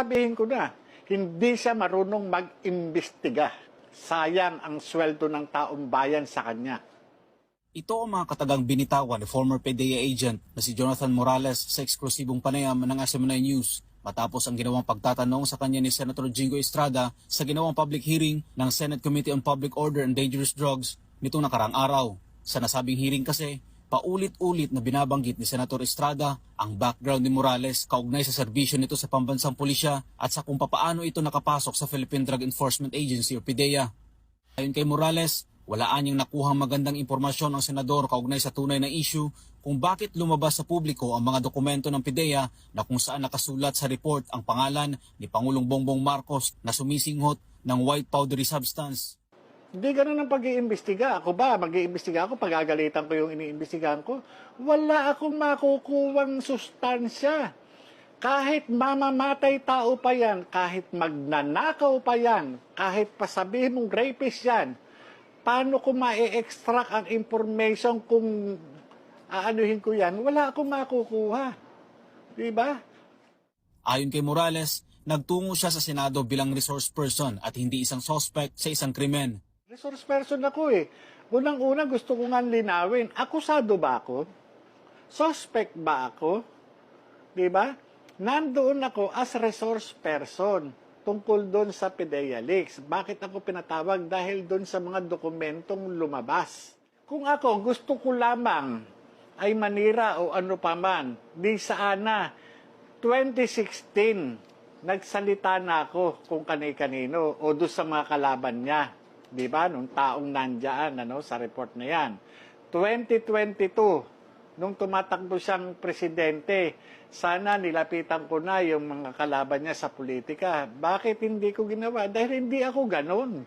Sabihin ko na, hindi siya marunong mag-imbestiga. Sayang ang sweldo ng taong bayan sa kanya. Ito ang mga katagang binitawan ni former PDEA agent na si Jonathan Morales sa eksklusibong panayam ng SMNI News matapos ang ginawang pagtatanong sa kanya ni Senator Jingo Estrada sa ginawang public hearing ng Senate Committee on Public Order and Dangerous Drugs nitong nakarang araw. Sa nasabing hearing kasi, paulit-ulit na binabanggit ni Senator Estrada ang background ni Morales kaugnay sa serbisyo nito sa pambansang pulisya at sa kung papaano ito nakapasok sa Philippine Drug Enforcement Agency o PDEA. Ayon kay Morales, wala anyang nakuhang magandang impormasyon ang senador kaugnay sa tunay na issue kung bakit lumabas sa publiko ang mga dokumento ng PIDEA na kung saan nakasulat sa report ang pangalan ni Pangulong Bongbong Marcos na sumisinghot ng white powdery substance. Hindi ganun ang pag-iimbestiga. Ako ba, mag-iimbestiga ako, pagagalitan ko yung iniimbestigahan ko. Wala akong makukuwang sustansya. Kahit mamamatay tao pa yan, kahit magnanakaw pa yan, kahit pasabihin mong rapist yan, paano ko ma-extract ang information kung aanuhin ko yan? Wala akong makukuha. Di ba? Ayon kay Morales, nagtungo siya sa Senado bilang resource person at hindi isang suspect sa isang krimen. Resource person ako eh. Unang-una gusto ko nga linawin, akusado ba ako? Suspect ba ako? Di ba? Nandoon ako as resource person tungkol doon sa PDEA leaks. Bakit ako pinatawag? Dahil doon sa mga dokumentong lumabas. Kung ako gusto ko lamang ay manira o ano pa man, di sana 2016 nagsalita na ako kung kani-kanino o doon sa mga kalaban niya. Di ba? Nung taong nandyan ano, sa report na yan. 2022, nung tumatakbo siyang presidente, sana nilapitan ko na yung mga kalaban niya sa politika. Bakit hindi ko ginawa? Dahil hindi ako ganon.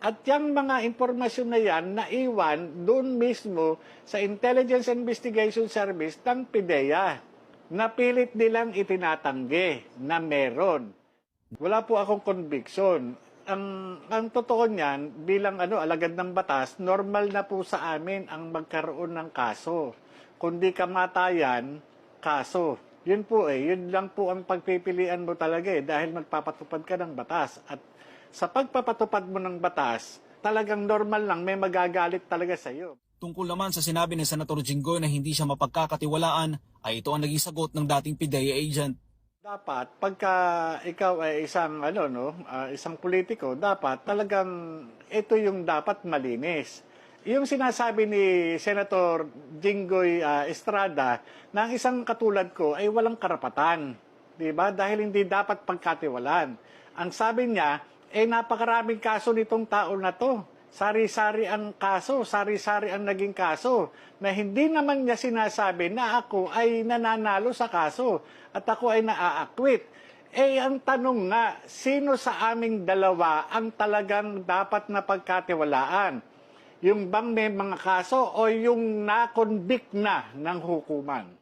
At yung mga impormasyon na yan, naiwan doon mismo sa Intelligence Investigation Service ng PIDEA. Napilit nilang itinatanggi na meron. Wala po akong conviction. Ang, ang totoo niyan, bilang ano, alagad ng batas, normal na po sa amin ang magkaroon ng kaso. Kundi kamatayan, kaso. Yun po eh, yun lang po ang pagpipilian mo talaga eh, dahil magpapatupad ka ng batas. At sa pagpapatupad mo ng batas, talagang normal lang, may magagalit talaga sa iyo. Tungkol naman sa sinabi ni Senator Jinggoy na hindi siya mapagkakatiwalaan, ay ito ang naging sagot ng dating PIDEA agent. Dapat pagka ikaw ay isang ano no, ah, isang politiko, dapat talagang ito yung dapat malinis. Yung sinasabi ni Senator Jinggoy ah, Estrada na ang isang katulad ko ay walang karapatan, 'di ba? Dahil hindi dapat pagkatiwalaan. Ang sabi niya, eh napakaraming kaso nitong tao na to. Sari-sari ang kaso, sari-sari ang naging kaso na hindi naman niya sinasabi na ako ay nananalo sa kaso at ako ay naaakwit. Eh, ang tanong nga, sino sa aming dalawa ang talagang dapat na pagkatiwalaan? Yung bang may mga kaso o yung na-convict na ng hukuman?